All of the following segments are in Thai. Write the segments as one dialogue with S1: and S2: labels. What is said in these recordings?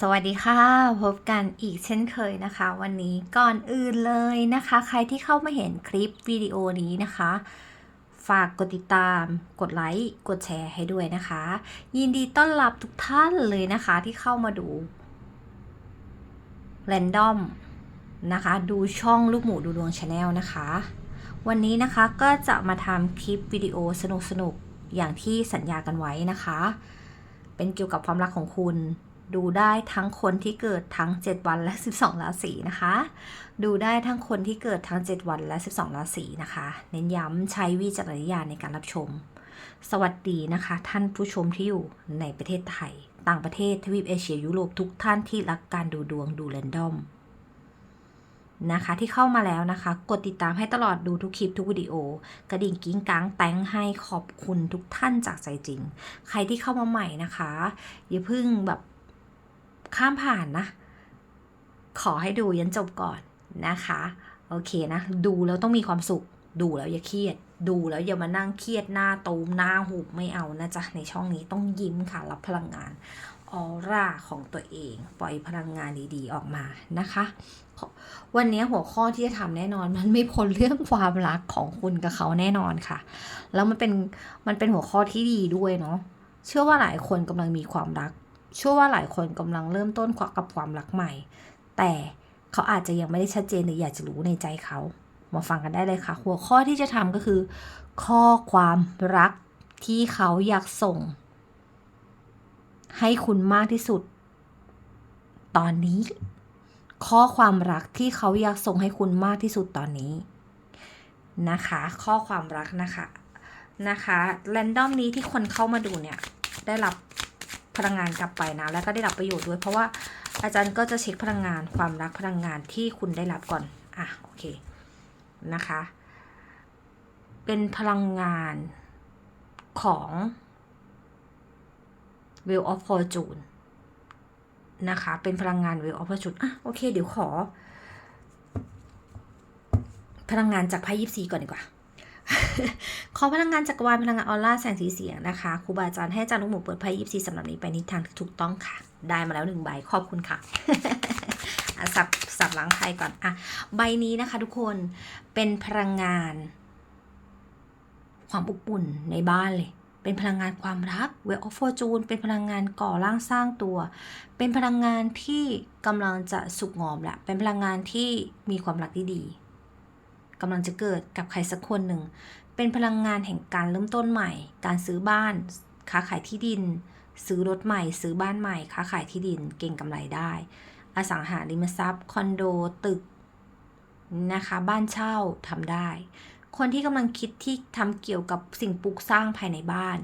S1: สวัสดีค่ะ พบกันอีกเช่นเคยนะคะ วันนี้ก่อนอื่นเลยนะคะ ใครที่เข้ามาเห็นคลิปวิดีโอนี้นะคะ ฝากกดติดตาม กดไลค์กดแชร์ให้ด้วยนะคะ ยินดีต้อนรับทุกท่านเลยนะคะที่เข้ามาดูแรนดอมนะคะ ดูช่องลูกหมูดูดวงชาแนลนะคะ วันนี้นะคะก็จะมาทำคลิปวิดีโอสนุกๆอย่างที่สัญญากันไว้นะคะ เป็นเกี่ยวกับความรักของคุณ ดูได้ทั้งคนที่เกิดทั้ง 7 วันและ 12 ราศีนะคะ ดูได้ทั้งคนที่เกิดทั้ง 7 วันและ 12 ราศีนะคะ เน้นย้ำใช้วิจารณญาณในการรับชม สวัสดีนะคะ ท่านผู้ชมที่อยู่ในประเทศไทย ต่างประเทศทวีปเอเชียยุโรปทุกท่านที่รักการดูดวงดูแรนดอมนะคะที่เข้ามาแล้วนะคะ กดติดตามให้ตลอดดูทุกคลิปทุกวิดีโอ กระดิ่งกิ้งก้างแตงให้ขอบคุณทุกท่านจากใจจริง ใครที่เข้ามาใหม่นะคะ อย่าเพิ่งแบบ ข้ามผ่านนะ ขอให้ดูยันจบก่อนนะคะ โอเคนะ ดูแล้วต้องมีความสุข ดูแล้วอย่าเครียด ดูแล้วอย่ามานั่งเครียดหน้าตูมหน้าหูบไม่เอานะจ๊ะ ในช่องนี้ต้องยิ้มค่ะ รับพลังงานออร่าของตัวเอง ปล่อยพลังงานดีๆออกมานะคะ วันนี้หัวข้อที่จะทำแน่นอนมันไม่พ้นเรื่องความรักของคุณกับเขาแน่นอนค่ะ แล้วมันเป็นมันเป็นหัวข้อที่ดีด้วยเนาะเชื่อว่าหลายคนกำลังมีความรัก เชื่อว่าหลายคนกำลังเริ่มต้นกับความรักใหม่ แต่เขาอาจจะยังไม่ได้ชัดเจนหรืออยากจะรู้ในใจเขา มาฟังกันได้เลยค่ะ หัวข้อที่จะทำก็คือ ข้อความรักที่เขาอยากส่ง ให้คุณมากที่สุด ตอนนี้ ข้อความรักที่เขาอยากส่งให้คุณมากที่สุดตอนนี้ นะคะ ข้อความรักนะคะนะคะแรนดอมนี้ที่คนเข้ามาดูเนี่ยได้รับ พลังงานกลับไปนะแล้วก็ได้รับประโยชน์ด้วย เพราะว่าอาจารย์ก็จะเช็คพลังงานความรักพลังงานที่คุณได้รับก่อนอะโอเคนะคะ เป็นพลังงานของ Wheel of Fortune นะคะ เป็นพลังงาน Wheel of Fortune อะโอเค เดี๋ยวขอ พลังงานจากไพ่ยิปซีก่อนดีกว่า ขอพลังงานจักรวาลพลังงานออร่าแสงสีเสียงนะคะครูบาอาจารย์ให้อาจารย์ลูกหมูเปิดไพ่ยิปซีสำหรับนี้ไปในทางที่ถูกต้องค่ะ ได้มาแล้วหนึ่งใบขอบคุณค่ะอะสับสับหล้างไพ่ก่อนอะใบนี้นะคะทุกคนเป็นพลังงาน ความอบอุ่นในบ้านเลยเป็นพลังงานความรักเวลออฟฟอร์จูนเป็นพลังงานก่อร่างสร้างตัว เป็นพลังงานที่กำลังจะสุกงอมแหละเป็นพลังงานที่มีความรักที่ดี กำลังจะเกิดกับใครสักคนหนึ่ง เป็นพลังงานแห่งการเริ่มต้นใหม่ การซื้อบ้าน ค้าขายที่ดิน ซื้อรถใหม่ ซื้อบ้านใหม่ ค้าขายที่ดิน เก่งกำไรได้ อสังหาริมทรัพย์ คอนโด ตึกนะคะ บ้านเช่าทำได้ คนที่กำลังคิดที่ทำเกี่ยวกับสิ่งปลูกสร้างภายในบ้าน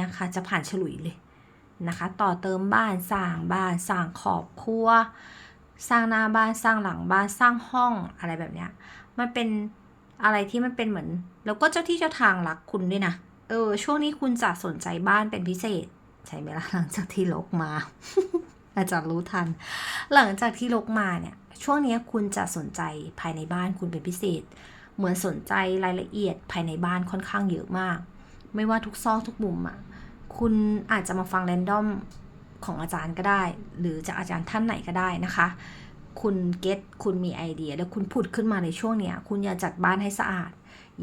S1: นะคะ จะผ่านฉลุยเลยนะคะ ต่อเติมบ้านสร้างบ้านสร้างขอบครัวสร้างหน้าบ้านสร้างหลังบ้านสร้างห้องอะไรแบบเนี้ย มันเป็น อะไรที่มันเป็นเหมือน แล้วก็เจ้าที่เจ้าทางรักคุณด้วยนะ เออ ช่วงนี้คุณจะสนใจบ้านเป็นพิเศษ ใช่ไหมล่ะหลังจากที่ลกมา อาจารย์รู้ทัน หลังจากที่ลกมาเนี่ย ช่วงนี้คุณจะสนใจภายในบ้านคุณเป็นพิเศษ เหมือนสนใจรายละเอียดภายในบ้านค่อนข้างเยอะมาก ไม่ว่าทุกซอกทุกมุมอะ คุณอาจจะมาฟังแรนดอมของอาจารย์ก็ได้ หรือจากอาจารย์ท่านไหนก็ได้นะคะ คุณเก็ตคุณมีไอเดีย แล้วคุณพูดขึ้นมาในช่วงเนี้ย คุณอยากจัดบ้านให้สะอาด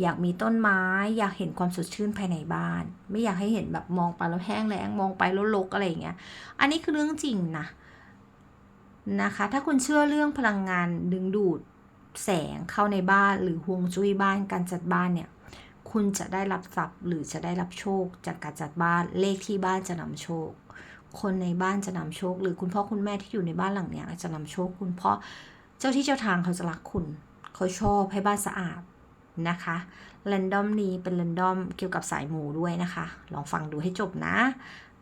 S1: อยากมีต้นไม้ อยากเห็นความสดชื่นภายในบ้าน ไม่อยากให้เห็นแบบมองไปแล้วแห้งแล้งมองไปแล้วรกอะไรอย่างเงี้ย อันนี้คือเรื่องจริงนะนะคะ ถ้าคุณเชื่อเรื่องพลังงานดึงดูดแสงเข้าในบ้านหรือฮวงจุ้ยบ้านการจัดบ้านเนี่ย คุณจะได้รับทรัพย์หรือจะได้รับโชคจากการจัดบ้านเลขที่บ้านจะนำโชค คนในบ้านจะนำโชค หรือคุณพ่อคุณแม่ที่อยู่ในบ้านหลังเนี้ยจะนำโชคคุณเพราะเจ้าที่เจ้าทางเขาจะรักคุณ เขาชอบให้บ้านสะอาดนะคะแรนดอมนี้เป็นแรนดอมเกี่ยวกับสายหมูด้วยนะคะ ลองฟังดูให้จบนะ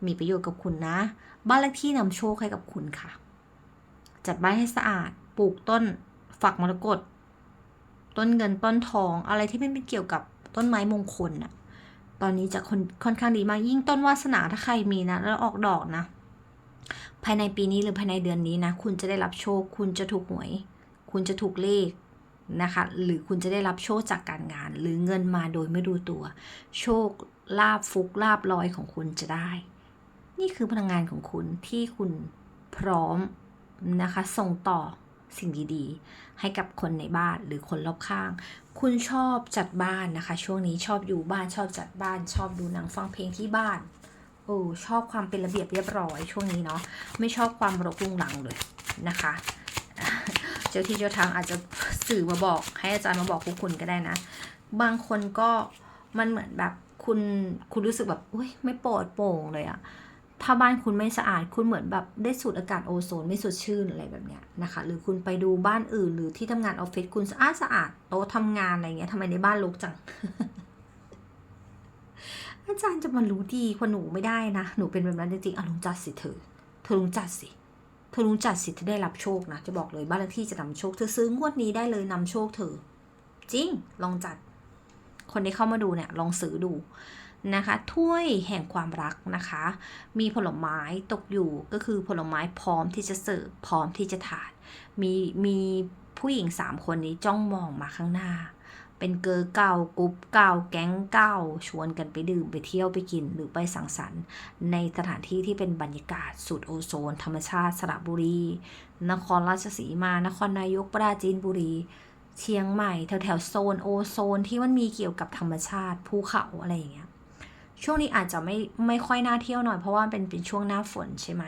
S1: มีประโยชน์กับคุณนะ บ้านเลขที่นำโชคให้กับคุณค่ะ จัดบ้านให้สะอาด ปลูกต้นฝักมรกตต้นเงินต้นทอง อะไรที่เป็นเกี่ยวกับต้นไม้มงคลน่ะ ตอนนี้จะค่อนค่อนข้างดีมากยิ่งต้นวาสนาถ้าใครมีนะ แล้วออกดอกนะ ภายในปีนี้หรือภายในเดือนนี้นะ คุณจะได้รับโชค คุณจะถูกหวย คุณจะถูกเลขนะคะ หรือคุณจะได้รับโชคจากการงาน หรือเงินมาโดยไม่ดูตัว โชคลาบฟุกลาบลอยของคุณจะได้ นี่คือพลังงานของคุณที่คุณพร้อมนะคะ ส่งต่อ สิ่งดีๆ ให้กับคนในบ้านหรือคนรอบข้าง คุณชอบจัดบ้านนะคะ ช่วงนี้ชอบอยู่บ้านชอบจัดบ้าน ชอบดูหนังฟังเพลงที่บ้านโอ้ชอบความเป็นระเบียบเรียบร้อยช่วงนี้เนาะไม่ชอบความรกรุงรังเลยนะคะ เจ้าที่เจ้าทางอาจจะสื่อมาบอกให้อาจารย์มาบอกพวกคุณก็ได้นะ บางคนก็มันเหมือนแบบคุณคุณรู้สึกแบบอุ้ยไม่ปลอดโปร่งเลยอะ ถ้าบ้านคุณไม่สะอาดคุณเหมือนแบบได้สูดอากาศโอโซนไม่สดชื่นอะไรแบบเนี้ยนะคะ หรือคุณไปดูบ้านอื่น หรือที่ทำงานออฟฟิศคุณสะอาดสะอาดโต๊ะทำงานอะไรเงี้ยทำไมในบ้านรกจัง อาจารย์จะมารู้ดีกว่าหนูไม่ได้นะ หนูเป็นแบบนั้นจริงๆอะลุงจัดสิเธอ เธอลุงจัดสิ เธอลุงจัดสิเธอได้รับโชคนะ จะบอกเลยบ้านเลขที่จะนำโชค เธอซื้องวดนี้ได้เลยนำโชคเธอ จริง ลองจัด คนที่เข้ามาดูเนี่ย ลองซื้อดู นะคะถ้วยแห่งความรักนะคะ มีผลไม้ตกอยู่ก็คือผลไม้พร้อมที่จะเสิร์ฟพร้อมที่จะทานมีมีผู้หญิงสามคนนี้จ้องมองมาข้างหน้า เป็นเกอร์เก่ากรุ๊ปเก่าแก๊งเก่าชวนกันไปดื่มไปเที่ยวไปกินหรือไปสังสรรค์ ในสถานที่ที่เป็นบรรยากาศสุดโอโซน ธรรมชาติสระบุรี นครราชสีมา นครนายกปราจีนบุรีเชียงใหม่แถวแถวโซนโอโซนที่มันมีเกี่ยวกับธรรมชาติภูเขาอะไรอย่างเงี้ย ช่วงนี้อาจจะไม่ไม่ค่อยน่าเที่ยวหน่อยเพราะว่าเป็นเป็นช่วงหน้าฝนใช่ไหม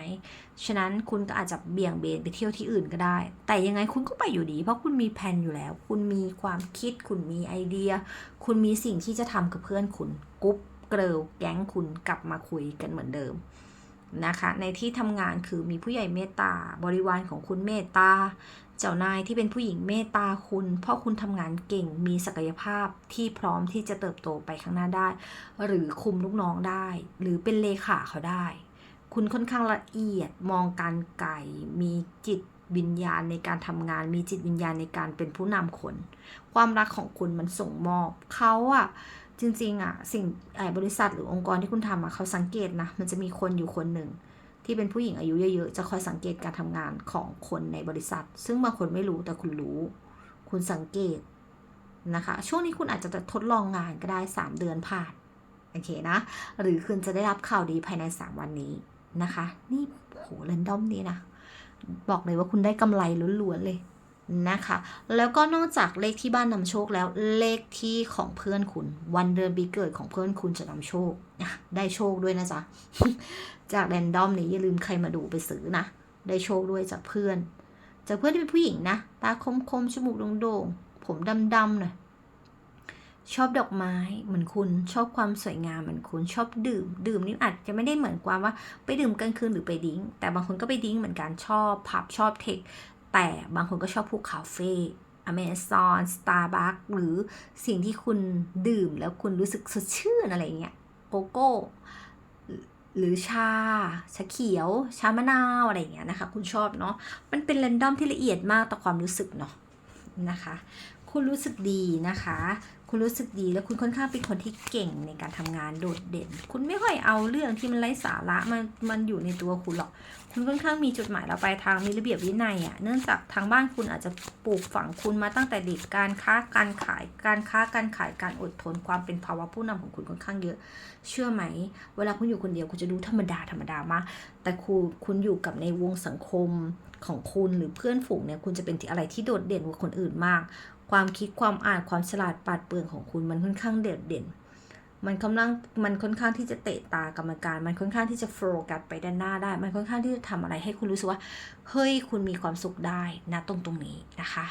S1: ฉะนั้นคุณก็อาจจะเบี่ยงเบนไปเที่ยวที่อื่นก็ได้ แต่ยังไงคุณก็ไปอยู่ดี เพราะคุณมีแผนอยู่แล้ว คุณมีความคิด คุณมีไอเดีย คุณมีสิ่งที่จะทำกับเพื่อนคุณกรุ๊ปเกลียวแก๊งคุณกลับมาคุยกันเหมือนเดิมนะคะ ในที่ทำงานคือมีผู้ใหญ่เมตตาบริวารของคุณเมตตา เจ้านายที่เป็นผู้หญิงเมตตาคุณ เพราะคุณทำงานเก่งมีศักยภาพที่พร้อมที่จะเติบโตไปข้างหน้าได้ หรือคุมลูกน้องได้ หรือเป็นเลขาเขาได้ คุณค่อนข้างละเอียดมองการไกลมีจิตวิญญาณในการทำงาน มีจิตวิญญาณในการเป็นผู้นำคน ความรักของคุณมันส่งมอบเขาอะจริงๆอะสิ่งบริษัทหรือองค์กรที่คุณทำอะเขาสังเกตนะมันจะมีคนอยู่คนหนึ่ง ที่เป็นผู้หญิงอายุเยอะๆ จะคอยสังเกตการทำงานของคนในบริษัท ซึ่งบางคนไม่รู้แต่คุณรู้ คุณสังเกตนะคะ ช่วงนี้คุณอาจจะทดลองงานก็ได้ 3 เดือนผ่าน โอเคนะ หรือคุณจะได้รับข่าวดีภายใน 3 วันนี้นะคะ นี่โหเรนดอมนี้นะ บอกเลยว่าคุณได้กำไรล้วนๆเลย นะคะ แล้วก็นอกจากเลขที่บ้านนำโชคแล้วเลขที่ของเพื่อนคุณ วันเดือนปีเกิดของเพื่อนคุณจะนำโชค ได้โชคด้วยนะจ๊ะ จากแรนดอมนี้อย่าลืมใครมาดูไปซื้อนะ ได้โชคด้วยจากเพื่อน จากเพื่อนที่เป็นผู้หญิงนะ ตาคมคมๆจมูกโด่งๆ ผมดำๆหน่อยชอบดอกไม้เหมือนคุณชอบความสวยงามเหมือนคุณชอบดื่ม ดื่มนี่อาจจะไม่ได้เหมือนความว่าไปดื่มกลางคืนหรือไปดิ้ง แต่บางคนก็ไปดิ้งเหมือนกันชอบผับชอบเทค แต่บางคนก็ชอบพวกคาเฟ่อเมซอนสตาร์บัคหรือสิ่งที่คุณดื่มแล้วคุณรู้สึกสดชื่นอะไรเงี้ยโกโก้หรือชา ชาเขียว ชามะนาวอะไรอย่างเงี้ยนะคะ คุณชอบเนาะ มันเป็นเรนดอมที่ละเอียดมากต่อความรู้สึกเนาะนะคะ คุณรู้สึกดีนะคะ คุณรู้สึกดีแล้วคุณค่อนข้างเป็นคนที่เก่งในการทำงานโดดเด่น คุณไม่ค่อยเอาเรื่องที่มันไร้สาระมันมันอยู่ในตัวคุณหรอก คุณค่อนข้างมีจุดหมายเราไปทางมีระเบียบวินัยอะ่ะ เนื่องจากทางบ้านคุณอาจจะปลูกฝังคุณมาตั้งแต่เด็กการค้าการขายการค้าการขายการอดทนความเป็นภาวะผู้นำของคุณค่อนข้างเยอะ เชื่อไหม เวลาคุณอยู่คนเดียวคุณจะดูธรรมดาธรรมดามากแต่คุณคุณอยู่กับในวงสังคมของคุณหรือเพื่อนฝูงเนี่ยคุณจะเป็นอะไรที่โดดเด่นกว่าคนอื่นมาก ความคิดความอ่านความฉลาดปาดเปรื่องของคุณมันค่อนข้างเด่นเด่น มันกำลังมันค่อนข้างที่จะเตะตากรรมการ มันค่อนข้างที่จะโฟกัสไปด้านหน้าได้ มันค่อนข้างที่จะทำอะไรให้คุณรู้สึกว่า เฮ้ยคุณมีความสุขได้นะตรงตรงนี้นะคะ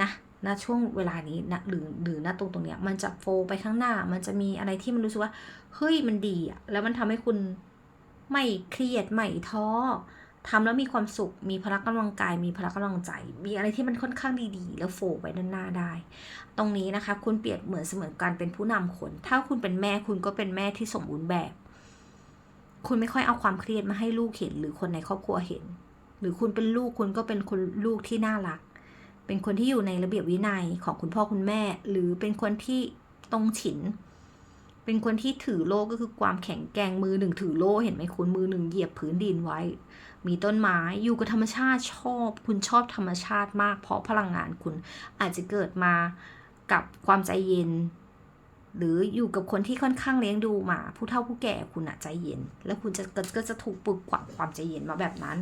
S1: นะณช่วงเวลานี้นะหรือหรือณตรงตรงเนี้ยมันจะโฟไปข้างหน้า มันจะมีอะไรที่มันรู้สึกว่า เฮ้ยมันดีอะแล้วมันทำให้คุณไม่เครียดไม่ท้อ ทำแล้วมีความสุข มีพละกำลังกาย มีพละกำลังใจ มีอะไรที่มันค่อนข้างดีๆ แล้วโฟไปด้านหน้าได้ ตรงนี้นะคะ คุณเปรียบเหมือนเสมือนการเป็นผู้นำคน ถ้าคุณเป็นแม่คุณก็เป็นแม่ที่สมบูรณ์แบบ คุณไม่ค่อยเอาความเครียดมาให้ลูกเห็น หรือคนในครอบครัวเห็น หรือคุณเป็นลูกคุณก็เป็นคนลูกที่น่ารัก เป็นคนที่อยู่ในระเบียบวินัยของคุณพ่อคุณแม่ หรือเป็นคนที่ตรงฉิน เป็นคนที่ถือโล่ก็คือความแข็งแกร่งมือหนึ่งถือโล่เห็นไหมคุณมือหนึ่งเหยียบพื้นดินไว้ มีต้นไม้อยู่กับธรรมชาติชอบ คุณชอบธรรมชาติมาก เพราะพลังงานคุณอาจจะเกิดมากับความใจเย็น หรืออยู่กับคนที่ค่อนข้างเลี้ยงดูมา ผู้เฒ่าผู้แก่คุณอะใจเย็น แล้วคุณจะก็ก็จะถูกปลุกปลักความใจเย็นมาแบบนั้น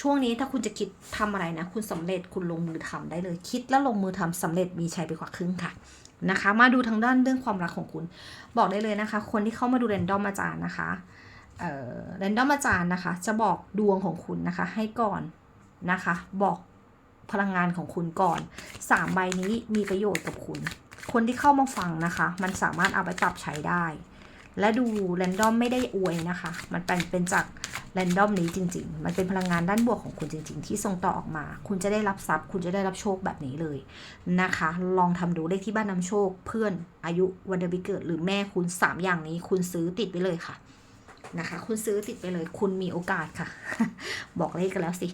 S1: ช่วงนี้ถ้าคุณจะคิดทำอะไรนะ คุณสำเร็จคุณลงมือทำได้เลย คิดแล้วลงมือทำสำเร็จมีชัยไปกว่าครึ่งค่ะนะคะ มาดูทางด้านเรื่องความรักของคุณ บอกได้เลยนะคะ คนที่เข้ามาดูเรนดอมอาจารย์นะคะ เอ่อเรนดอมอาจารย์นะคะ จะบอกดวงของคุณนะคะ ให้ก่อนนะคะ บอกพลังงานของคุณก่อนสามใบนี้มีประโยชน์กับคุณ คนที่เข้ามาฟังนะคะ มันสามารถเอาไปปรับใช้ได้ และดูแรนดอมไม่ได้อวยนะคะ มันเป็นเป็นจากแรนดอมนี้จริง ๆ มันเป็นพลังงานด้านบวกของคุณจริง ๆ ที่ส่งต่อออกมา คุณจะได้รับทรัพย์ คุณจะได้รับโชคแบบนี้เลยนะคะ ลองทำดูเลขที่บ้านนำโชค เพื่อนอายุวันเดือนปีเกิด หรือแม่คุณสามอย่างนี้คุณซื้อติดไปเลยค่ะ นะคะ คุณซื้อติดไปเลย คุณมีโอกาสค่ะ บอกเลขกันแล้วสิ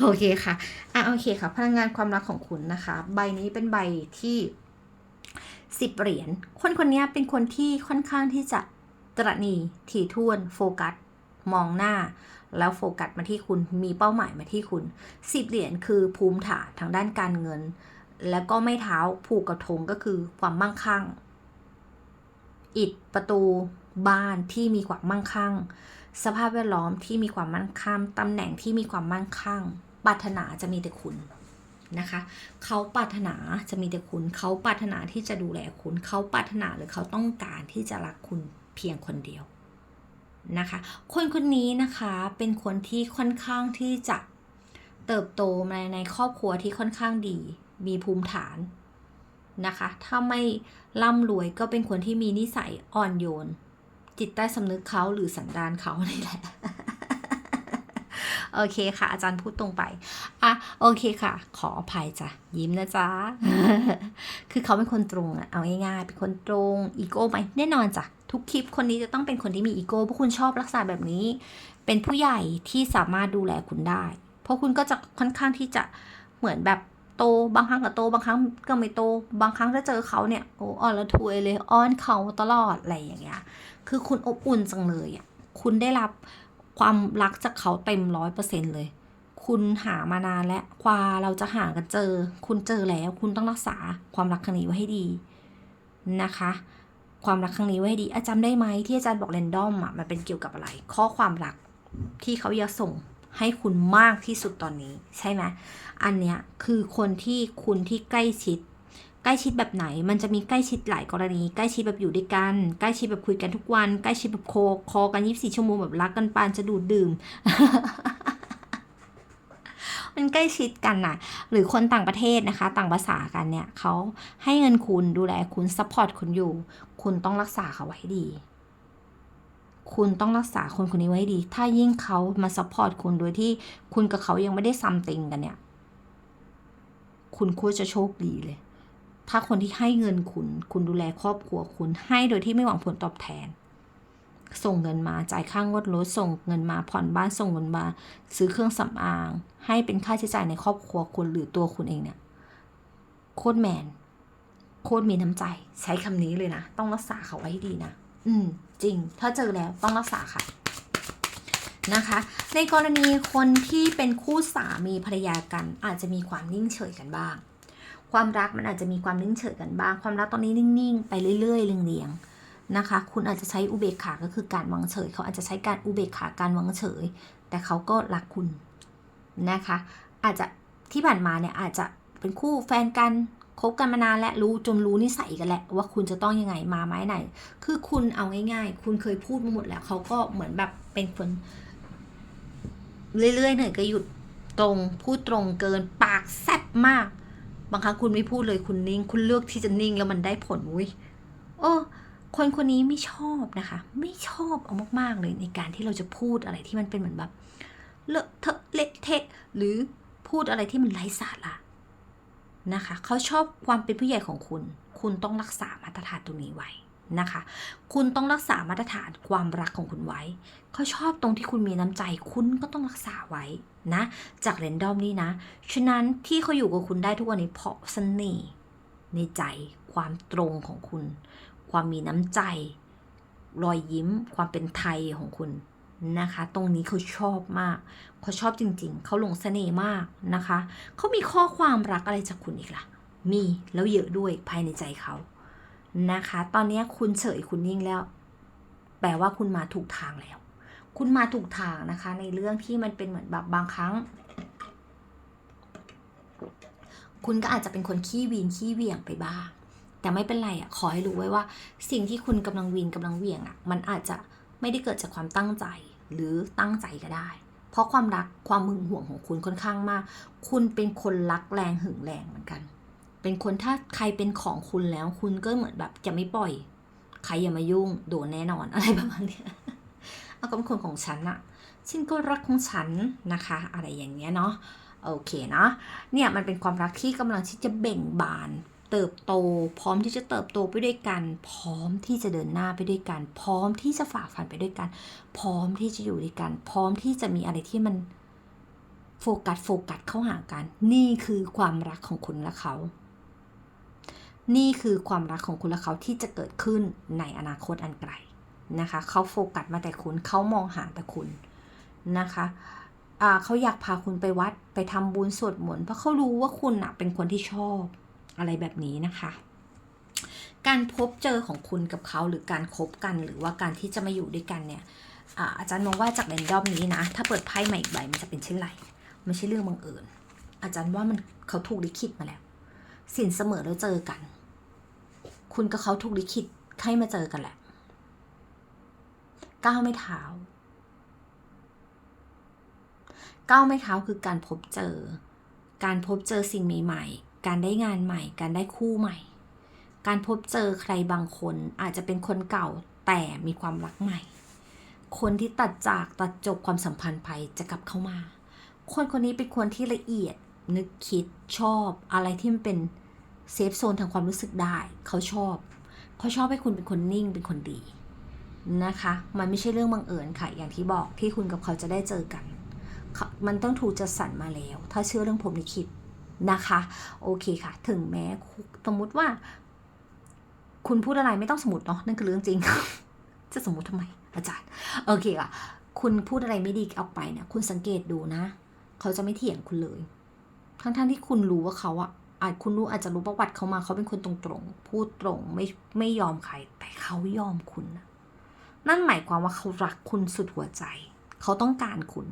S1: โอเคค่ะ อะโอเคค่ะ พลังงานความรักของคุณนะคะ ใบนี้เป็นใบที่สิบเหรียญ คนคนนี้เป็นคนที่ค่อนข้างที่จะตระหนีถี่ถ้วน โฟกัส มองหน้า แล้วโฟกัสมาที่คุณ มีเป้าหมายมาที่คุณสิบเหรียญคือภูมิฐานทางด้านการเงิน แล้วก็ไม่เท้าผูกกระทงก็คือความมั่งคั่ง อิฐประตู บ้านที่มีความมั่งคั่ง สภาพแวดล้อมที่มีความมั่งคั่งตำแหน่งที่มีความมั่งคั่งปรารถนาจะมีแต่คุณนะคะเขาปรารถนาจะมีแต่คุณเขาปรารถนาที่จะดูแลคุณเขาปรารถนาหรือเขาต้องการที่จะรักคุณเพียงคนเดียวนะคะ คนคนนี้นะคะเป็นคนที่ค่อนข้างที่จะเติบโตมาในครอบครัวที่ค่อนข้างดี มีภูมิฐานนะคะ ถ้าไม่ร่ำรวยก็เป็นคนที่มีนิสัยอ่อนโยน จิตใต้สำนึกเขาหรือสันดานเขานี่แหละโอเคค่ะ อาจารย์พูดตรงไป อะ โอเคค่ะ ขออภัยจ้ะ ยิ้มนะจ๊ะ คือเขาเป็นคนตรงอะเอาง่ายๆ เป็นคนตรง อีโก้ไหมแน่นอนจ้ะ ทุกคลิปคนนี้จะต้องเป็นคนที่มีอีโก้เพราะคุณชอบลักษณะแบบนี้ เป็นผู้ใหญ่ที่สามารถดูแลคุณได้ เพราะคุณก็จะค่อนข้างที่จะเหมือนแบบ โต บางครั้งก็โต บางครั้งก็ไม่โต บางครั้งถ้าเจอเขาเนี่ยโอ้อ่อนละทวยเลยอ้อนเขาตลอดอะไรอย่างเงี้ย คือคุณอบอุ่นจังเลยอะ คุณได้รับความรักจากเขาเต็มร้อยเปอร์เซ็นเลย คุณหามานานแล้วกว่าเราจะหากันเจอ คุณเจอแล้ว คุณต้องรักษาความรักครั้งนี้ไว้ให้ดีนะคะ ความรักครั้งนี้ไว้ให้ดีอาจารย์ได้ไหมที่อาจารย์บอกเรนดอมอะมันเป็นเกี่ยวกับอะไร ข้อความรักที่เขาอยากส่ง ให้คุณมากที่สุดตอนนี้ใช่ไหมอันเนี้ยคือคนที่คุณที่ใกล้ชิด ใกล้ชิดแบบไหน มันจะมีใกล้ชิดหลายกรณี ใกล้ชิดแบบอยู่ด้วยกัน ใกล้ชิดแบบคุยกันทุกวัน ใกล้ชิดแบบโคคอกัน24ชั่วโมงแบบรักกันปานจะดูดดื่ม มันใกล้ชิดกันน่ะหรือคนต่างประเทศนะคะ ต่างภาษากันเนี่ยเขาให้เงินคุณดูแลคุณซัพพอร์ตคุณอยู่ คุณต้องรักษาเขาไว้ดี คุณต้องรักษาคนคนนี้ไว้ให้ดี ถ้ายิ่งเขามาซัพพอร์ตคุณโดยที่คุณกับเขายังไม่ได้ซัมติงกันเนี่ย คุณควรจะโชคดีเลย ถ้าคนที่ให้เงินคุณ คุณดูแลครอบครัวคุณให้โดยที่ไม่หวังผลตอบแทน ส่งเงินมาจ่ายค่างวดรถส่งเงินมาผ่อนบ้านส่งเงินมาซื้อเครื่องสำอาง ให้เป็นค่าใช้จ่ายในครอบครัวคุณหรือตัวคุณเองเนี่ย โคตรแมน โคตรมีน้ำใจ ใช้คำนี้เลยนะ ต้องรักษาเขาไว้ให้ดีนะ อืม จริง ถ้าเจอแล้วต้องรักษาค่ะ นะคะ ในกรณีคนที่เป็นคู่สามีภรรยากัน อาจจะมีความนิ่งเฉยกันบ้าง ความรักมันอาจจะมีความนิ่งเฉยกันบ้าง ความรักตอนนี้นิ่งๆ ไปเรื่อยๆเรียงๆนะคะ คุณอาจจะใช้อุเบกขาก็คือการวางเฉย เขาอาจจะใช้การอุเบกขาการวางเฉย แต่เขาก็รักคุณนะคะ อาจจะที่ผ่านมาเนี่ยอาจจะเป็นคู่แฟนกัน คบกันมานานและรู้จนรู้นิสัยกันแหละ ว่าคุณจะต้องยังไงมาไม้ไหน คือคุณเอาง่าย ๆ คุณเคยพูดมาหมดแล้วเขาก็เหมือนแบบเป็นคน เรื่อยๆเหนื่อยก็หยุดตรงพูดตรงเกินปากแซ่บมาก บางครั้งคุณไม่พูดเลยคุณนิ่ง คุณเลือกที่จะนิ่งแล้วมันได้ผลอุ้ยโอ้คนคนนี้ไม่ชอบนะคะ ไม่ชอบเอามากๆเลยในการที่เราจะพูดอะไรที่มันเป็นเหมือนแบบเลอะเทอะเละเทะหรือพูดอะไรที่มันไร้สาระ นะคะเขาชอบความเป็นผู้ใหญ่ของคุณ คุณต้องรักษามาตรฐานตรงนี้ไว้นะคะ คุณต้องรักษามาตรฐานความรักของคุณไว้ เขาชอบตรงที่คุณมีน้ำใจ คุณก็ต้องรักษาไว้นะ จากเรนดอมนี่นะ ฉะนั้นที่เขาอยู่กับคุณได้ทุกวันนี้เพราะเสน่ห์ในใจ ความตรงของคุณ ความมีน้ำใจ รอยยิ้ม ความเป็นไทยของคุณ นะคะ ตรงนี้เขาชอบมากเขาชอบจริงๆ เขาหลงเสน่ห์มากนะคะเขามีข้อความรักอะไรจากคุณอีกล่ะ มีแล้วเยอะด้วยภายในใจเขานะคะ ตอนนี้คุณเฉยคุณนิ่งแล้ว แปลว่าคุณมาถูกทางแล้ว คุณมาถูกทางนะคะ ในเรื่องที่มันเป็นเหมือนแบบบางครั้ง คุณก็อาจจะเป็นคนขี้วีนขี้เหวี่ยงไปบ้างแต่ไม่เป็นไรอะขอให้รู้ไว้ว่า สิ่งที่คุณกำลังวีนกำลังเหวี่ยงอะ มันอาจจะไม่ได้เกิดจากความตั้งใจ หรือตั้งใจก็ได้ เพราะความรักความมึงห่วงของคุณค่อนข้างมาก คุณเป็นคนรักแรงหึงแรงเหมือนกัน เป็นคนถ้าใครเป็นของคุณแล้วคุณก็เหมือนแบบจะไม่ปล่อย ใครอย่ามายุ่งโดนแน่นอนอะไรประมาณเนี้ยเอาก็เป็นคนของฉันอะฉันก็รักของฉันนะคะ อะไรอย่างเงี้ยเนาะโอเคเนาะเนี่ยมันเป็นความรักที่กำลังที่จะเบ่งบาน เติบโต พร้อมที่จะเติบโตไปด้วยกัน พร้อมที่จะเดินหน้าไปด้วยกัน พร้อมที่จะฝ่าฟันไปด้วยกัน พร้อมที่จะอยู่ด้วยกัน พร้อมที่จะมีอะไรที่มันโฟกัสโฟกัสเข้าหากัน นี่คือความรักของคุณและเขา นี่คือความรักของคุณและเขาที่จะเกิดขึ้นในอนาคตอันไกลนะคะ เขาโฟกัสมาแต่คุณเขามองหาแต่คุณนะคะเขาอยากพาคุณไปวัดไปทำบุญสวดมนต์เพราะเขารู้ว่าคุณอะเป็นคนที่ชอบ อะไรแบบนี้นะคะ การพบเจอของคุณกับเขาหรือการคบกัน หรือว่าการที่จะมาอยู่ด้วยกันเนี่ยอาอาจารย์มองว่าจากเรนดอมนี้นะ ถ้าเปิดไพ่มาอีกใบมันจะเป็นเช่นไรไม่ใช่เรื่องบังเอิญอาจารย์ว่ามันเขาถูกลิขิตมาแล้วสินเสมอแล้วเจอกัน คุณกับเขาถูกลิขิตให้มาเจอกันแหละก้าวไม่เท้าก้าวไม่เท้าคือการพบเจอ การพบเจอสิ่งใหม่ๆ การได้งานใหม่ การได้คู่ใหม่ การพบเจอใครบางคนอาจจะเป็นคนเก่าแต่มีความรักใหม่ คนที่ตัดจากตัดจบความสัมพันธ์ไปจะกลับเข้ามา คนคนนี้เป็นคนที่ละเอียดนึกคิดชอบ อะไรที่มันเป็นเซฟโซนทางความรู้สึกได้ เขาชอบ เขาชอบให้คุณเป็นคนนิ่งเป็นคนดีนะคะ มันไม่ใช่เรื่องบังเอิญค่ะ อย่างที่บอกที่คุณกับเขาจะได้เจอกัน มันต้องถูกจัดสรรมาแล้ว ถ้าเชื่อเรื่องผมลิขิต นะคะโอเคค่ะ ถึงแม้สมมติว่า คุณพูดอะไรไม่ต้องสมมติเนาะนั่นคือเรื่องจริง จะสมมติทำไมอาจารย์โอเคค่ะ คุณพูดอะไรไม่ดีออกไปเนี่ยคุณสังเกตดูนะ เขาจะไม่เถียงคุณเลย ทั้งๆทที่คุณรู้ว่าเขาอะอาจคุณรู้อาจจะรู้ประวัติเขามาเขาเป็นคนตรงๆ พูดตรงไม่ไม่ยอมใคร แต่เขายอมคุณนะนั่นหมายความว่าเขารักคุณสุดหัวใจ เขาต้องการคุณ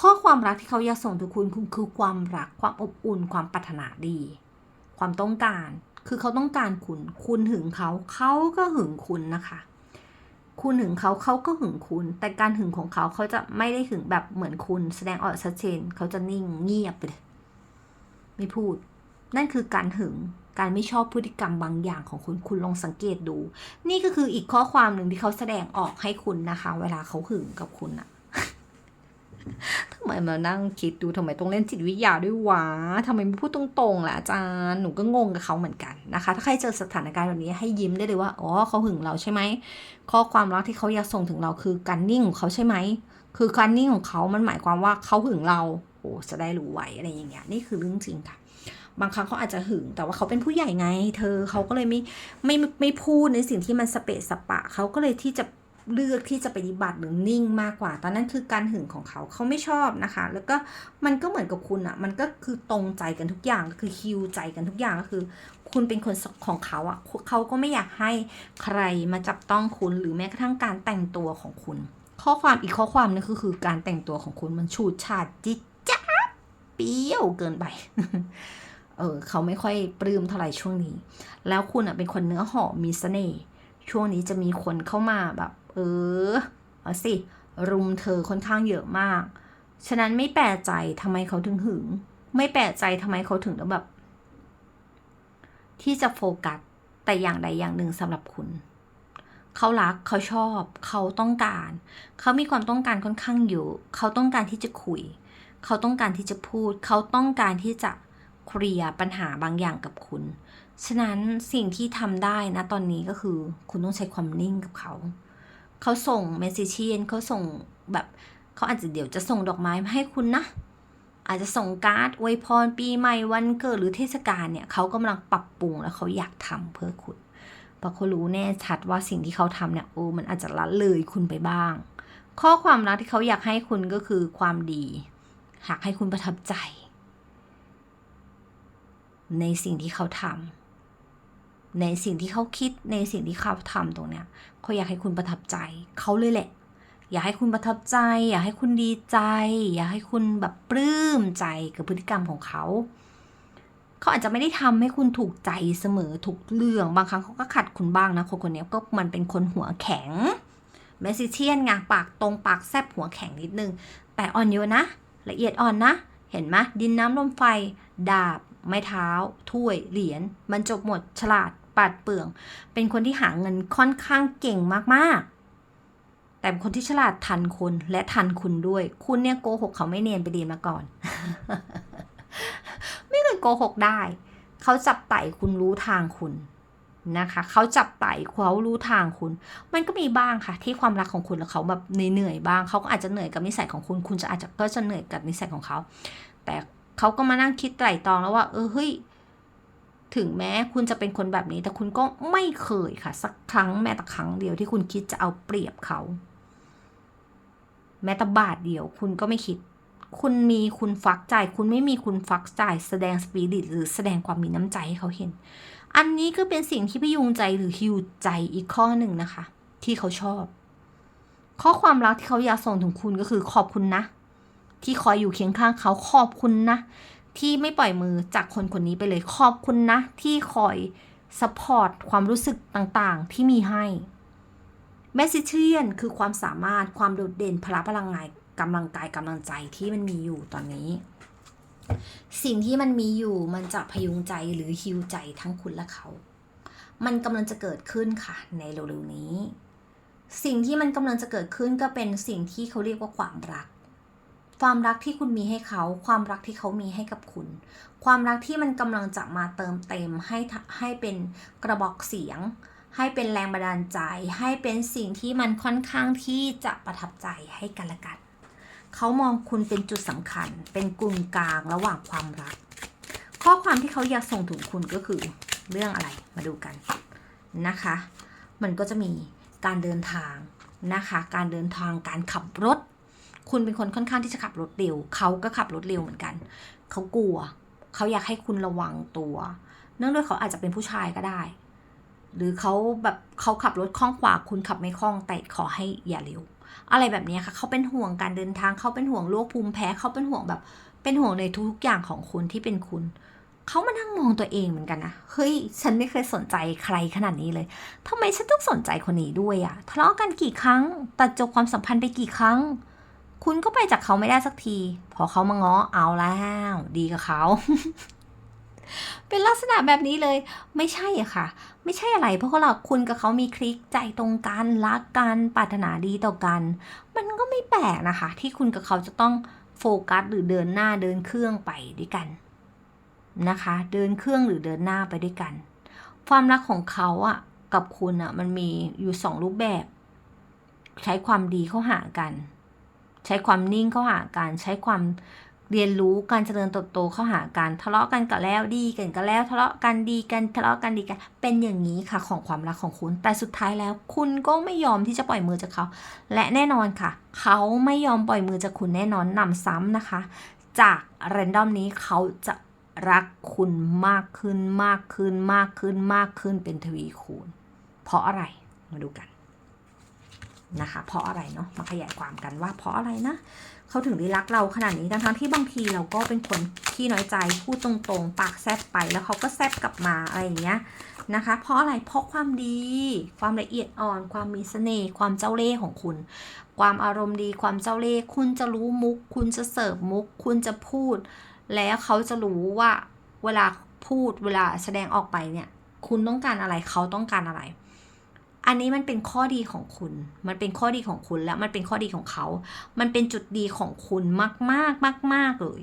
S1: ข้อความรักที่เขาอยากส่งถึงคุณคุณคือความรักความอบอุ่น ความปรารถนาดี ความต้องการ คือเขาต้องการคุณ คุณหึงเขาเขาก็หึงคุณนะคะ คุณหึงเขาเขาก็หึงคุณ แต่การหึงของเขาเขาจะไม่ได้หึงแบบเหมือนคุณ แสดงออกชัดเจนเขาจะนิ่งเงียบไปเลยไม่พูด นั่นคือการหึงการไม่ชอบพฤติกรรมบางอย่างของคุณคุณลองสังเกตดู นี่ก็คืออีกข้อความหนึ่งที่เขาแสดงออกให้คุณนะคะ เวลาเขาหึงกับคุณอะ ทำไมมานั่งคิดดูทำไมต้องเล่นจิตวิทยาด้วยวะทำไมไม่พูดตรงๆล่ะอาจารย์หนูก็งงกับเขาเหมือนกันนะคะ ถ้าใครเจอสถานการณ์แบบนี้ให้ยิ้มได้เลยว่าอ๋อเขาหึงเราใช่ไหมข้อความรักที่เขาอยากส่งถึงเราคือการนิ่งของเขาใช่ไหมคือการนิ่งของเขามันหมายความว่าเขาหึงเราโอ้จะได้รู้ไว้อะไรอย่างเงี้ยนี่คือเรื่องจริงค่ะบางครั้งเขาอาจจะหึงแต่ว่าเขาเป็นผู้ใหญ่ไง เธอเขาก็เลยไม่ไม่ไม่ไม่พูดในสิ่งที่มันสเปะสปะเขาก็เลยที่จะ เลือกที่จะปฏิบัติหรือนิ่งมากกว่า ตอนนั้นคือการหึงของเขาเขาไม่ชอบนะคะ แล้วก็มันก็เหมือนกับคุณอะ่ะมันก็คือตรงใจกันทุกอย่างก็คือฮิวใจกันทุกอย่างก็คือ คุณเป็นคนของเขาอะ่ะเขาก็ไม่อยากให้ใครมาจับต้องคุณหรือแม้กระทั่งการแต่งตัวของคุณ ข้อความอีกข้อความนึงก็คือการแต่งตัวของคุณมันฉูดฉาดจิ๊จ๊าเปี้ยวเกินไปเออเขาไม่ค่อยปลื้มเท่าไหร่ช่วงนี้ แล้วคุณอะเป็นคนเนื้อหอมมีเสน่ห์ช่วงนี้จะมีคนเข้ามาแบบ ออเอาสิ รุมเธอค่อนข้างเยอะมาก ฉะนั้นไม่แปลกใจทำไมเขาถึงหึง ไม่แปลกใจทำไมเขาถึงแบบ ที่จะโฟกัสแต่อย่างใดอย่างหนึ่งสำหรับคุณเขารักเขาชอบ เขาต้องการ เขามีความต้องการค่อนข้างเยอะเขาต้องการที่จะคุย เขาต้องการที่จะพูด เขาต้องการที่จะเคลียร์ปัญหาบางอย่างกับคุณ ฉะนั้นสิ่งที่ทำได้นะตอนนี้ก็คือ คุณต้องใช้ความนิ่งกับเขา เขาส่งเมสเซจนเขาส่งแบบเขาอาจจะเดี๋ยวจะส่งดอกไม้มาให้คุณนะ อาจจะส่งการ์ดอวยพรปีใหม่วันเกิดหรือเทศกาลเนี่ยเขากำลังปรับปรุงแล้วเขาอยากทำเพื่อคุณเพราะเขารู้แน่ชัดว่าสิ่งที่เขาทำเนี่ยโอ้มันอาจจะละเลยคุณไปบ้าง ข้อความรักที่เขาอยากให้คุณก็คือความดีอยากให้คุณประทับใจ ในสิ่งที่เขาทำ ในสิ่งที่เขาคิดในสิ่งที่เขาทำตรงเนี้ยเขาอยากให้คุณประทับใจเขาเลยแหละ อยากให้คุณประทับใจ อยากให้คุณดีใจ อยากให้คุณแบบปลื้มใจกับพฤติกรรมของเขาเขาอาจจะไม่ได้ทำให้คุณถูกใจเสมอทุกเรื่องบางครั้งเขาก็ขัดคุณบ้างนะคนคนนี้ก็มันเป็นคนหัวแข็งเมสซิเชียนไงปากตรงปากแซบหัวแข็งนิดนึง แต่อ่อนโยนนะ ละเอียดอ่อนนะ เห็นไหมดินน้ำลมไฟ ดาบ ไม้เท้า ถ้วย เหรียญบรรจบหมดฉลาด ปาดเปลือง เป็นคนที่หาเงินค่อนข้างเก่งมากๆ แต่เป็นคนที่ฉลาดทันคนและทันคุณด้วย คุณเนี่ยโกหกเขาไม่เนียนไปเรีมาก่อน ไม่เคยโกหกได้ เขาจับไต่คุณรู้ทางคุณนะคะเขาจับไต่เขารู้ทางคุณ มันก็มีบ้างค่ะ ที่ความรักของคุณแล้วเขาแบบเหนื่อยๆบ้าง เขาก็อาจจะเหนื่อยกับนิสัยของคุณ คุณจะอาจจะก็จะเหนื่อยกับนิสัยของเขา แต่เขาก็มานั่งคิดไตร่ตรองแล้วว่า เออเฮ้ย ถึงแม้คุณจะเป็นคนแบบนี้ แต่คุณก็ไม่เคยค่ะ สักครั้งแม้แต่ครั้งเดียวที่คุณคิดจะเอาเปรียบเขา แม้แต่บาทเดียว คุณก็ไม่คิด คุณมีคุณฟักใจ คุณไม่มีคุณฟักใจ แสดงสปิริตหรือแสดงความมีน้ำใจให้เขาเห็น อันนี้ก็เป็นสิ่งที่พยุงใจหรือฮิวใจอีกข้อหนึ่งนะคะ ที่เขาชอบ ข้อความรักที่เขาอยากส่งถึงคุณก็คือขอบคุณนะ ที่คอยอยู่เคียงข้างเขาขอบคุณนะ ที่ไม่ปล่อยมือจากคนคนนี้ไปเลยขอบคุณนะ ที่คอยสปอร์ตความรู้สึกต่างๆ ที่มีให้แมสซิเชียนคือความสามารถความโดดเด่นพละพลังงานกำลังกายกำลังใจที่มันมีอยู่ตอนนี้ สิ่งที่มันมีอยู่มันจะพยุงใจหรือฮิวใจทั้งคุณและเขา มันกำลังจะเกิดขึ้นค่ะ ในเร็วๆนี้ สิ่งที่มันกำลังจะเกิดขึ้นก็เป็นสิ่งที่เขาเรียกว่าความรัก ความรักที่คุณมีให้เขา ความรักที่เขามีให้กับคุณ ความรักที่มันกำลังจะมาเติมเต็มให้ให้เป็นกระบอกเสียง ให้เป็นแรงบันดาลใจ ให้เป็นสิ่งที่มันค่อนข้างที่จะประทับใจให้กันและกัน เขามองคุณเป็นจุดสำคัญ เป็นกลุ่มกลางระหว่างความรัก ข้อความที่เขาอยากส่งถึงคุณก็คือเรื่องอะไรมาดูกันนะคะ มันก็จะมีการเดินทางนะคะ การเดินทางการขับรถ คุณเป็นคนค่อนข้างที่จะขับรถเร็ว เขาก็ขับรถเร็วเหมือนกัน เขากลัว เขาอยากให้คุณระวังตัว เนื่องด้วยเขาอาจจะเป็นผู้ชายก็ได้ หรือเขาแบบเขาขับรถคล่องกว่าคุณขับไม่คล่องแต่ขอให้อย่าเร็ว อะไรแบบนี้ค่ะ เขาเป็นห่วงการเดินทาง เขาเป็นห่วงโรคภูมิแพ้ เขาเป็นห่วงแบบ เป็นห่วงในทุกๆอย่างของคุณที่เป็นคุณเขามานั่งมองตัวเองเหมือนกันนะ เฮ้ย ฉันไม่เคยสนใจใครขนาดนี้เลยทำไมฉันต้องสนใจคนนี้ด้วยอะทะเลาะกันกี่ครั้ง ตัดจบความสัมพันธ์ไปกี่ครั้ง คุณก็ไปจากเขาไม่ได้สักที พอเขามาง้อเอาแล้วดีกับเขา เป็นลักษณะแบบนี้เลย ไม่ใช่อะค่ะ ไม่ใช่อะไร เพราะเราคุณกับเขามีคลิกใจตรงกันรักกันปรารถนาดีต่อกัน มันก็ไม่แปลกนะคะ ที่คุณกับเขาจะต้องโฟกัสหรือเดินหน้าเดินเครื่องไปด้วยกันนะคะ เดินเครื่องหรือเดินหน้าไปด้วยกัน ความรักของเขาอะกับคุณอะมันมีอยู่สองรูปแบบ ใช้ความดีเข้าหากัน ใช้ความนิ่งเข้าหากันใช้ความเรียนรู้การเจริญเติบโตเข้าหากันทะเลาะกันก็แล้วดีกันก็แล้วทะเลาะกันดีกันทะเลาะกันดีกัน เป็นอย่างนี้ค่ะของความรักของคุณ แต่สุดท้ายแล้ว คุณก็ไม่ยอมที่จะปล่อยมือจากเขา และแน่นอนค่ะ เขาไม่ยอมปล่อยมือจากคุณแน่นอนนำซ้ำนะคะ จากแรนดอมนี้เขาจะรักคุณมากขึ้นมากขึ้นมากขึ้นมากขึ้นเป็นทวีคูณ เพราะอะไรมาดูกัน นะคะ เพราะอะไรเนาะมาขยายความกันว่า เพราะอะไรนะเขาถึงได้รักเราขนาดนี้ทั้งๆที่บางทีเราก็เป็นคนที่น้อยใจพูดตรงๆ ปากแซบไปแล้วเขาก็แซบกลับมาอะไรอย่างเงี้ยนะคะ เพราะอะไรเพราะความดี ความละเอียดอ่อน ความมีเสน่ห์ความเจ้าเล่ห์ของคุณ ความอารมณ์ดีความเจ้าเล่ห์คุณจะรู้มุก คุณจะเสิร์ฟมุก คุณจะพูด แล้วเขาจะรู้ว่าเวลาพูดเวลาแสดงออกไปเนี่ย คุณต้องการอะไรเขาต้องการอะไร อันนี้มันเป็นข้อดีของคุณ มันเป็นข้อดีของคุณแล้วมันเป็นข้อดีของเขา มันเป็นจุดดีของคุณมากมากมากมากเลย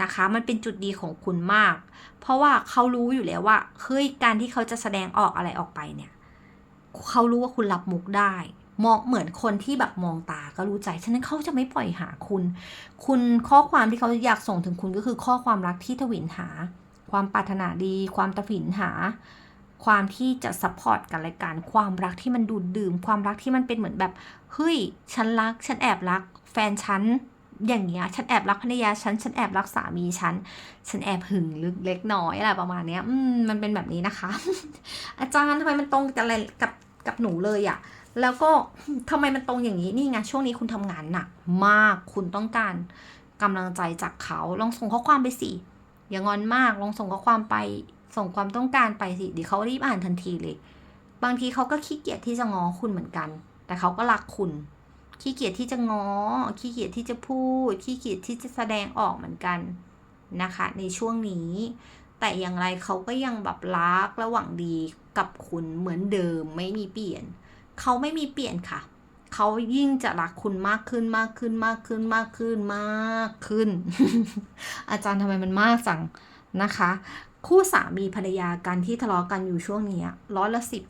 S1: นะคะ มันเป็นจุดดีของคุณมาก เพราะว่าเขารู้อยู่แล้วว่า เฮ้ย การที่เขาจะแสดงออกอะไรออกไปเนี่ย เขารู้ว่าคุณรับมุกได้ มองเหมือนคนที่แบบมองตาก็รู้ใจ ฉะนั้นเขาจะไม่ปล่อยหาคุณ คุณข้อความที่เขาอยากส่งถึงคุณก็คือข้อความรักที่ทวินหา ความปรารถนาดี ความตะฝินหา ความที่จะซัพพอร์ตกันและกันความรักที่มันดูดดื่ม ความรักที่มันเป็นเหมือนแบบเฮ้ยฉันรัก ฉันแอบรัก แฟนฉันอย่างเงี้ยฉันแอบรักภรรยาฉัน ฉันแอบรักสามีฉัน ฉันแอบหึงลึกเล็กน้อยอะไรประมาณเนี้ยอืมมันเป็นแบบนี้นะคะ อาจารย์ทำไมมันตรงกับอะไรกับกับหนูเลยอะแล้วก็ทำไมมันตรงอย่างนี้นี่ไงช่วงนี้คุณทำงานหนักมากคุณต้องการกำลังใจจากเขาลองส่งข้อความไปสิอย่างอนมากลองส่งข้อความไป ส่งความต้องการไปสิเดี๋ยวเขารีบอ่านทันทีเลย บางทีเขาก็ขี้เกียจที่จะง้อคุณเหมือนกัน แต่เขาก็รักคุณ ขี้เกียจที่จะง้อ ขี้เกียจที่จะพูด ขี้เกียจที่จะแสดงออกเหมือนกันนะคะ ในช่วงนี้ แต่อย่างไรเขาก็ยังแบบรักและหวังดีกับคุณเหมือนเดิมไม่มีเปลี่ยน เขาไม่มีเปลี่ยนค่ะ เขายิ่งจะรักคุณมากขึ้นมากขึ้นมากขึ้นมากขึ้นมากขึ้น อาจารย์ทำไมมันมากจังนะคะ คู่สามีภรรยากันที่ทะเลาะกันอยู่ช่วงนี้ร้อยละสิบ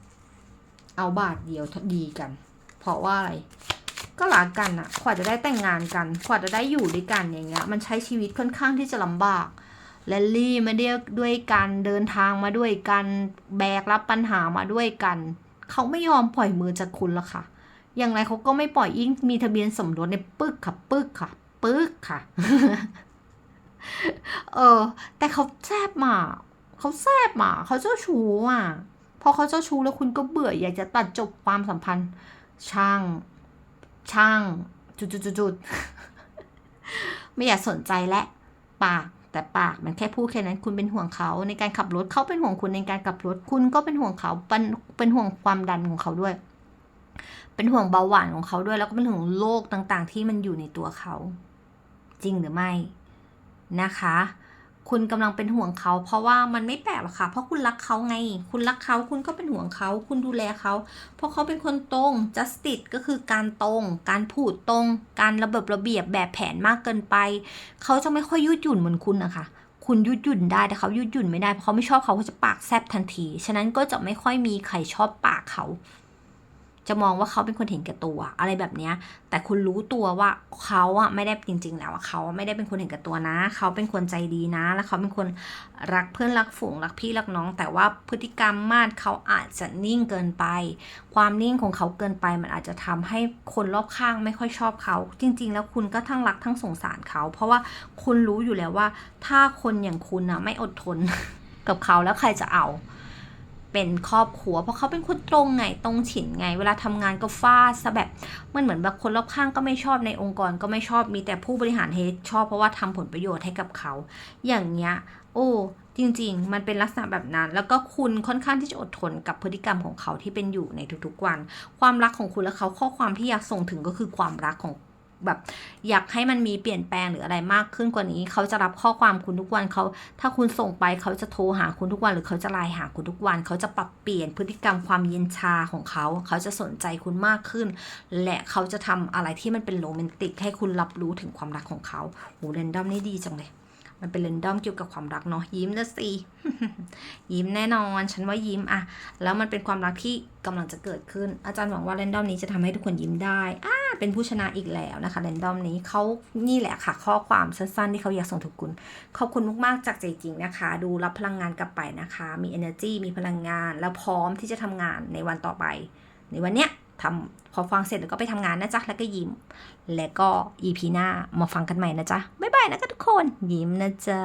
S1: เอาบาทเดียวดีกัน เพราะว่าอะไร ก็รักกันอะกว่าจะได้แต่งงานกันกว่าจะได้อยู่ด้วยกันอย่างเงี้ย มันใช้ชีวิตค่อนข้างที่จะลำบากแลลี่มาเดียด้วยกันเดินทางมาด้วยกันแบกรับปัญหามาด้วยกัน เขาไม่ยอมปล่อยมือจากคุณละค่ะ อย่างไรเขาก็ไม่ปล่อยยิ่งมีทะเบียนสมรสในยปึ๊กค่ะ ปึ๊กค่ะ ปึ๊กค่ะ เออ แต่เขาแซบมาเขาแซบมาเขาเจ้าชู้อะพอเขาเจ้าชู้แล้วคุณก็เบื่ออยากจะตัดจบความสัมพันธ์ ช่าง ช่างจุดจุดจุดจุดไม่อยากสนใจและ ปากแต่ปากมันแค่พูดแค่นั้นคุณเป็นห่วงเขาในการขับรถเขาเป็นห่วงคุณในการขับรถคุณก็เป็นห่วงเขาเป็นเป็นห่วงความดันของเขาด้วย เป็นห่วงเบาหวานของเขาด้วยแล้วก็เป็นห่วงโรคต่างๆ ที่มันอยู่ในตัวเขา จริงหรือไม่ นะคะ คุณกำลังเป็นห่วงเขา เพราะว่ามันไม่แปลกหรอกค่ะ เพราะคุณรักเขาไง คุณรักเขา คุณก็เป็นห่วงเขา คุณดูแลเขา เพราะเขาเป็นคนตรง justice ก็คือการตรง การพูดตรง การระเบิบระเบียบแบบแผนมากเกินไป เขาจะไม่ค่อยยืดหยุ่นเหมือนคุณนะคะคุณยืดหยุ่นได้แต่เขายืดหยุ่นไม่ได้เพราะเขาไม่ชอบเขาเขาจะปากแซบทันที ฉะนั้นก็จะไม่ค่อยมีใครชอบปากเขา จะมองว่าเขาเป็นคนเห็นแก่ตัว อะไรแบบนี้แต่คุณรู้ตัวว่าเขาอะไม่ได้จริง ๆ แล้วเขาไม่ได้เป็นคนเห็นแก่ตัวนะ เขาเป็นคนใจดีนะ แล้วเขาเป็นคนรักเพื่อนรักฝูงรักพี่รักน้อง แต่ว่าพฤติกรรมมาดเขาอาจจะนิ่งเกินไป ความนิ่งของเขาเกินไป มันอาจจะทำให้คนรอบข้างไม่ค่อยชอบเขา จริง ๆ แล้วคุณก็ทั้งรักทั้งสงสารเขา เพราะว่าคุณรู้อยู่แล้วว่า ถ้าคนอย่างคุณอะไม่อดทนกับเขาแล้วใครจะเอา เป็นครอบครัว เพราะเขาเป็นคนตรงไงตรงฉินไง เวลาทำงานก็ฟาดซะแบบมันเหมือนแบบคนรอบข้างก็ไม่ชอบในองค์กรก็ไม่ชอบมีแต่ผู้บริหารเฮดชอบเพราะว่าทำผลประโยชน์ให้กับเขา อย่างเงี้ยโอ้จริงๆ มันเป็นลักษณะแบบนั้น แล้วก็คุณค่อนข้างที่จะอดทนกับพฤติกรรมของเขาที่เป็นอยู่ในทุกๆวัน ความรักของคุณและเขาข้อความที่อยากส่งถึงก็คือความรักของ แบบอยากให้มันมีเปลี่ยนแปลงหรืออะไรมากขึ้นกว่านี้ เขาจะรับข้อความคุณทุกวันเขาถ้าคุณส่งไปเขาจะโทรหาคุณทุกวัน หรือเขาจะไลน์หาคุณทุกวัน เขาจะปรับเปลี่ยนพฤติกรรมความเย็นชาของเขา เขาจะสนใจคุณมากขึ้น และเขาจะทำอะไรที่มันเป็นโรแมนติกให้คุณรับรู้ถึงความรักของเขาโหเรนดอมนี่ดีจังเลย มันเป็นเรนดอมเกี่ยวกับความรักเนาะยิ้มนะสิยิ้มแน่นอน ฉันว่ายิ้มอะแล้วมันเป็นความรักที่กำลังจะเกิดขึ้น อาจารย์หวังว่าเรนดอมนี้จะทำให้ทุกคนยิ้มได้อ่าเป็นผู้ชนะอีกแล้วนะคะเรนดอมนี้เขานี่แหละค่ะ ข้อความสั้นๆที่เขาอยากส่งถึงคุณขอบคุณมากๆจากใจจริงนะคะ ดูรับพลังงานกลับไปนะคะ มี energy มีพลังงาน แล้วพร้อมที่จะทำงานในวันต่อไป ในวันเนี้ย ทำพอฟังเสร็จแล้วก็ไปทำงานนะจ๊ะ แล้วก็ยิ้ม และก็อีพีหน้ามาฟังกันใหม่นะจ๊ะ บ๊ายบายนะคะทุกคน ยิ้มนะจ๊ะ